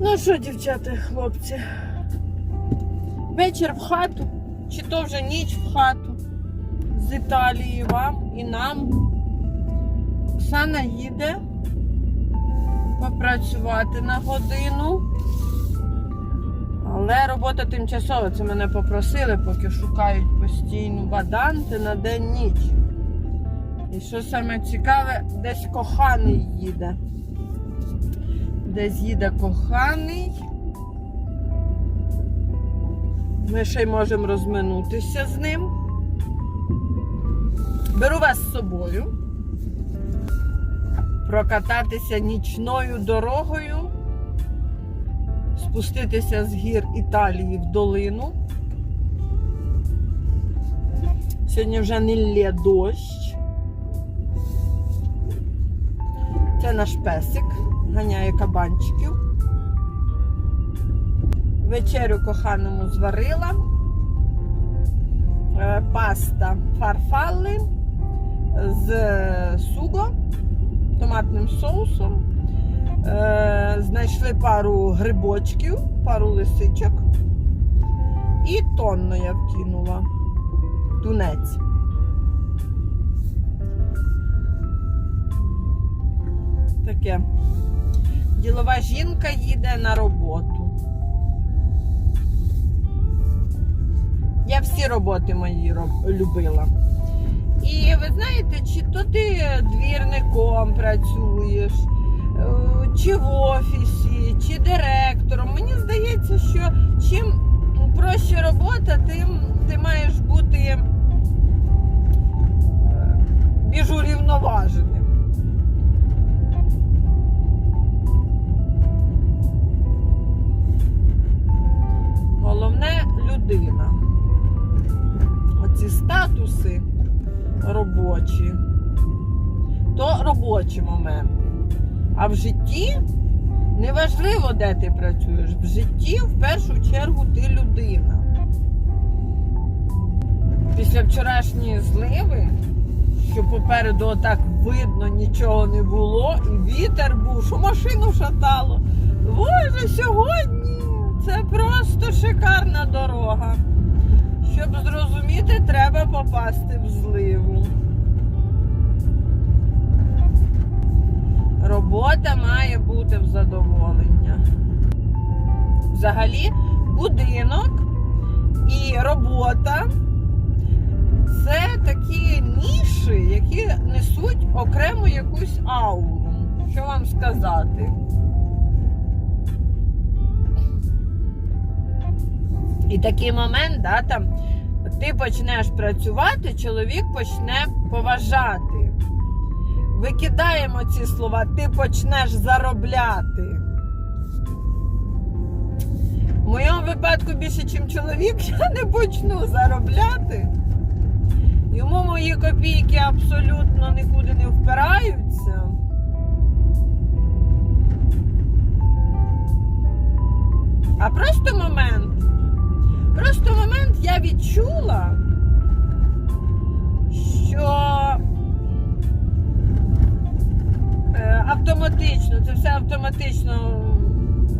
Ну що, дівчата, хлопці? Вечір в хату, чи то вже ніч в хату з Італії вам і нам. Оксана їде попрацювати на годину. Але робота тимчасова. Це мене попросили, поки шукають постійну баданти на день ніч. І що саме цікаве, десь коханий їде. Десь їде коханий. Ми ще й можемо розминутися з ним. Беру вас з собою. Прокататися нічною дорогою, спуститися з гір Італії в долину. Сьогодні вже не лє дощ. Це наш песик, ганяє кабанчиків. Вечерю коханому зварила. Е, Паста фарфалли з суго, томатним соусом. Е, Знайшли пару грибочків, пару лисичок. І тонну я вкинула. Тунець. Таке. Ділова жінка їде на роботу. Я всі роботи мої любила. І ви знаєте, чи то ти двірником працюєш, е, чи в офісі, чи директором. Мені здається, що чим проще робота, тим ти маєш бути е, більш урівноваженим. Людина. Оці статуси робочі, то робочі моменти. А в житті неважливо, де ти працюєш. В житті в першу чергу ти людина. Після вчорашньої зливи, що попереду отак видно, нічого не було, і вітер був, що машину шатало. Боже, сьогодні це просто шикарна дорога. Щоб зрозуміти, треба попасти в зливу. Робота має бути в задоволення. Взагалі, будинок і робота це такі ніші, які несуть окрему якусь ауру. Що вам сказати? І такий момент, да, там, ти почнеш працювати, чоловік почне поважати. Викидаємо ці слова, ти почнеш заробляти. В моєму випадку більше, ніж чоловік, я не почну заробляти. Йому мої копійки абсолютно нікуди не впираються. А просто момент. Просто момент я відчула, що е, автоматично, це все автоматично.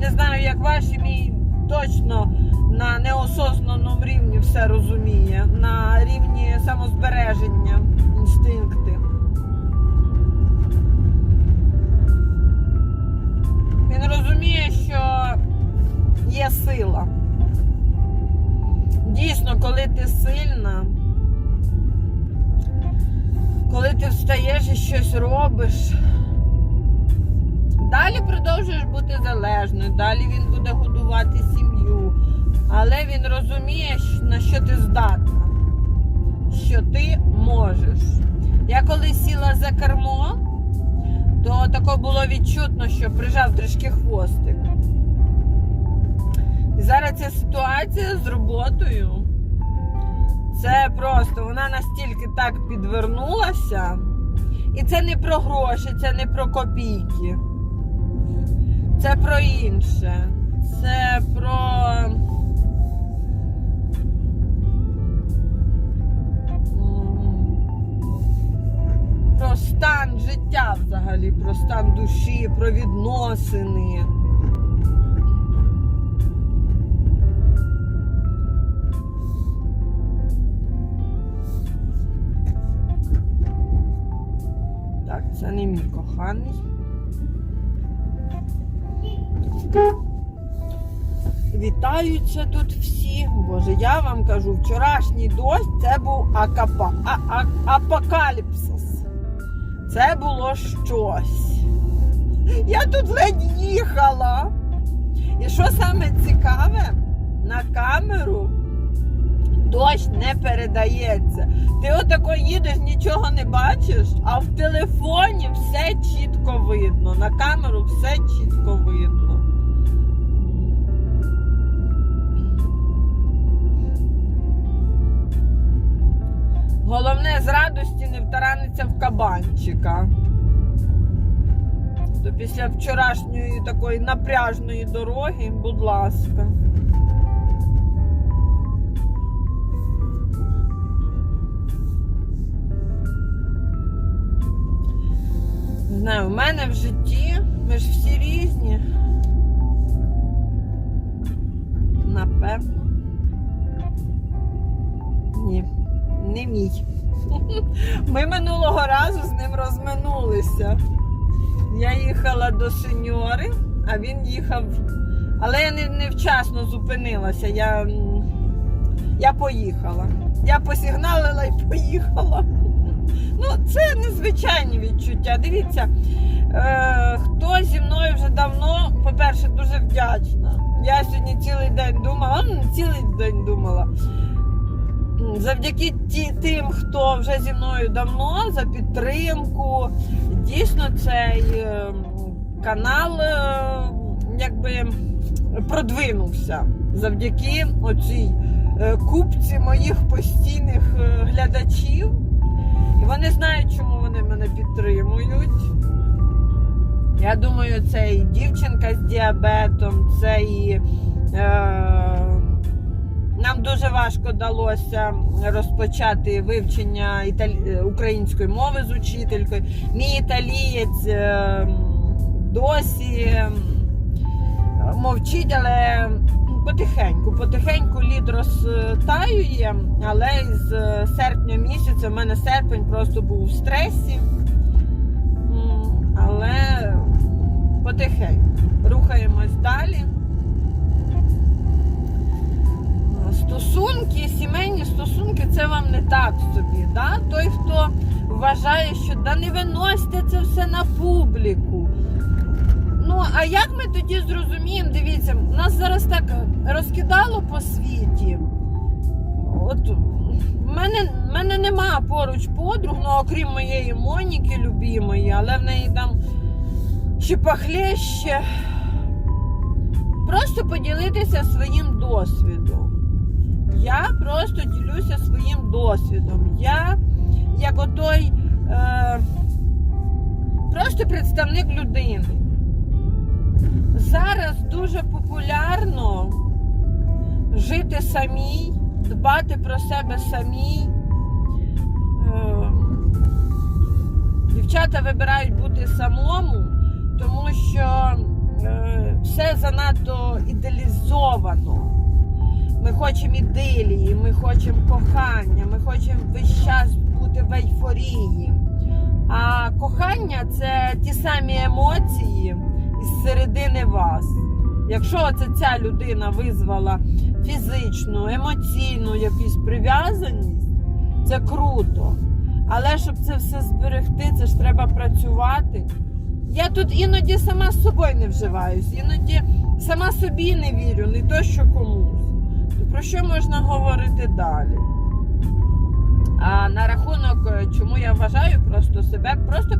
Не знаю, як ваші, мій точно на неосознаному рівні все розуміє, на рівні самозбереження, інстинкти. Він розуміє, що є сила. Дійсно, коли ти сильна, коли ти встаєш і щось робиш, далі продовжуєш бути залежною, далі він буде годувати сім'ю, але він розуміє, на що ти здатна, що ти можеш. Я коли сіла за кермо, то тако було відчутно, що прижав трішки хвостик. І зараз ця ситуація з роботою. Це просто вона настільки так підвернулася. І це не про гроші, це не про копійки. Це про інше. Це про. Про стан життя взагалі, про стан душі, про відносини. Коханий. Вітаються тут всі. Боже, я вам кажу, вчорашній дощ це був акапа, а, а, апокаліпсис. Це було щось. Я тут ледь їхала. І що саме цікаве, на камеру дощ не передається. Ти отако їдеш, нічого не бачиш, а в телефоні все чітко видно. На камеру все чітко видно. Головне з радості не втараниться в кабанчика. То після вчорашньої такої напряжної дороги, будь ласка. Знаю, у мене в житті, ми ж всі різні. Напевно. Ні, не мій. Ми минулого разу з ним розминулися. Я їхала до сеньори, а він їхав. Але я не, невчасно зупинилася. Я, я поїхала. Я посігналила і поїхала. Ну, це незвичайні відчуття. Дивіться, е, хто зі мною вже давно, по-перше, дуже вдячна. Я сьогодні цілий день думала, ну, цілий день думала. Завдяки ті, тим, хто вже зі мною давно, за підтримку. Дійсно, цей е, канал е, якби продвинувся завдяки оцій е, купці моїх постійних е, глядачів. Вони знають, чому вони мене підтримують. Я думаю, це і дівчинка з діабетом, це і е, нам дуже важко далося розпочати вивчення італі... української мови з учителькою. Мій італієць е, досі мовчить, але потихеньку, потихеньку лід розтаює, але з серпня місяця в мене серпень просто був в стресі. Але потихеньку рухаємось далі. Стосунки, сімейні стосунки це вам не так собі. Да? Той, хто вважає, що да не виносьте це все на публіку. Ну, а як ми тоді зрозуміємо, дивіться, нас зараз так розкидало по світі. От в мене, мене нема поруч подруг, ну окрім моєї Моніки любимої, але в неї там ще похлеще. Просто поділитися своїм досвідом. Я просто ділюся своїм досвідом. Я, як отой, е, просто представник людини. Зараз дуже популярно жити самій, дбати про себе самій. Е, Дівчата вибирають бути самому, тому що е, все занадто ідеалізовано. Ми хочемо ідилії, ми хочемо кохання, ми хочемо весь час бути в ейфорії. А кохання це ті самі емоції середини вас. Якщо це ця людина визвала фізичну, емоційну якусь прив'язаність, це круто. Але щоб це все зберегти, це ж треба працювати. Я тут іноді сама з собою не вживаюсь, іноді сама собі не вірю, не то що комусь. Про що можна говорити далі? А на рахунок, е, чому я вважаю просто себе просто. І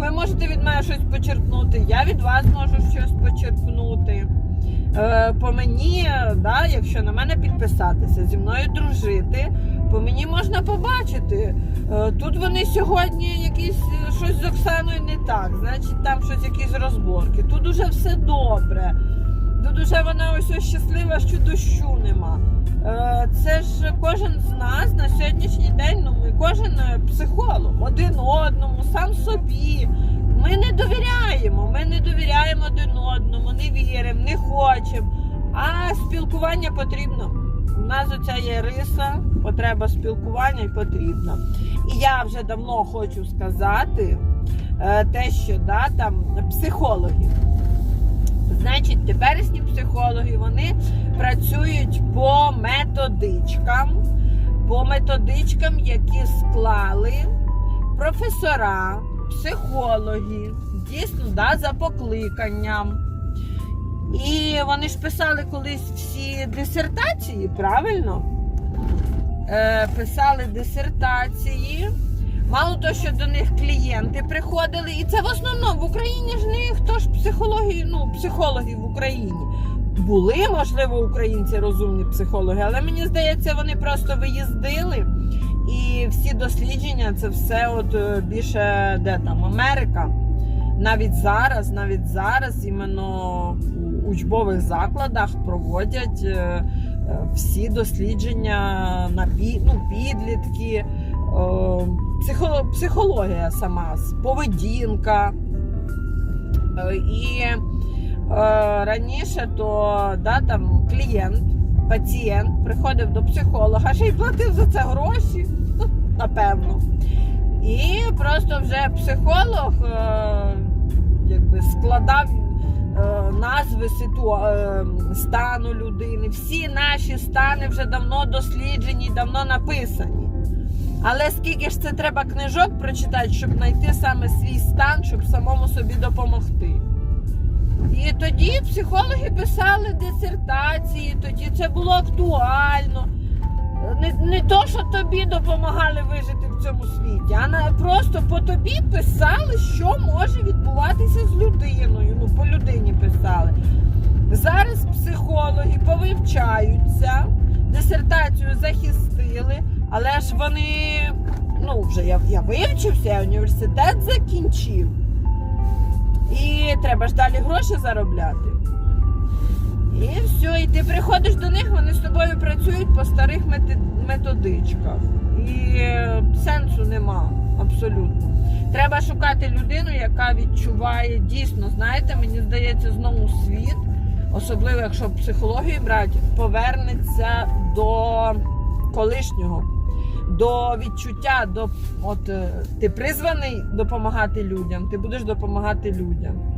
ви можете від мене щось почерпнути, я від вас можу щось почерпнути. Е, по мені, да, якщо на мене підписатися, зі мною дружити, по мені можна побачити. Е, тут вони сьогодні якісь е, щось з Оксаною не так, значить там щось якісь розборки. Тут уже все добре. Тут уже вона ось щаслива, що дощу нема. Е, Це ж кожен з нас на сьогоднішній день, ну ми кожен е, психолог, один одному, сам собі. Ми не довіряємо, ми не довіряємо один одному, не віримо, не хочемо. А спілкування потрібно. У нас оця є риса, потреба спілкування і потрібна. І я вже давно хочу сказати е, те, що да, там психологи. Значить, теперішні психологи вони працюють по методичкам, по методичкам, які склали професора, психологи, дійсно да, за покликанням. І вони ж писали колись всі дисертації, правильно? Е, писали дисертації. Мало того, що до них клієнти приходили, і це в основному в Україні ж не хто ж психологи, ну, психологи в Україні. Були, можливо, українці розумні психологи, але мені здається, вони просто виїздили. І всі дослідження це все от е, більше де там Америка. Навіть зараз, навіть зараз, іменно у учбових закладах проводять е, е, всі дослідження на ну, підлітки, психо, психологія сама, поведінка. Е, І е, раніше то да, там клієнт, пацієнт приходив до психолога, ще й платив за це гроші, ну, напевно. І просто вже психолог е, якби складав назви ситу... стану людини. Всі наші стани вже давно досліджені, давно написані. Але скільки ж це треба книжок прочитати, щоб знайти саме свій стан, щоб самому собі допомогти. І тоді психологи писали дисертації, тоді це було актуально. Не, не то, що тобі допомагали вижити в цьому світі, а на, просто по тобі писали, що може відбуватися з людиною. Ну, по людині писали. Зараз психологи повивчаються, дисертацію захистили, але ж вони, ну, вже я, я вивчився, я університет закінчив. І треба ж далі гроші заробляти. І все, і ти приходиш до них, вони з тобою працюють по старих методичках. І е, сенсу нема абсолютно. Треба шукати людину, яка відчуває дійсно, знаєте, мені здається, знову світ, особливо якщо психологію брати, повернеться до колишнього, до відчуття, до от е, ти призваний допомагати людям, ти будеш допомагати людям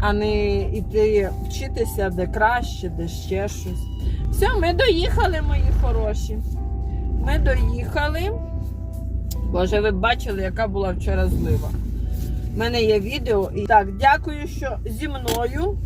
а не йти вчитися де краще, де ще щось. Все, ми доїхали, мої хороші. Ми доїхали. Боже, ви бачили, яка була вчора злива. У мене є відео. І так, дякую, що зі мною.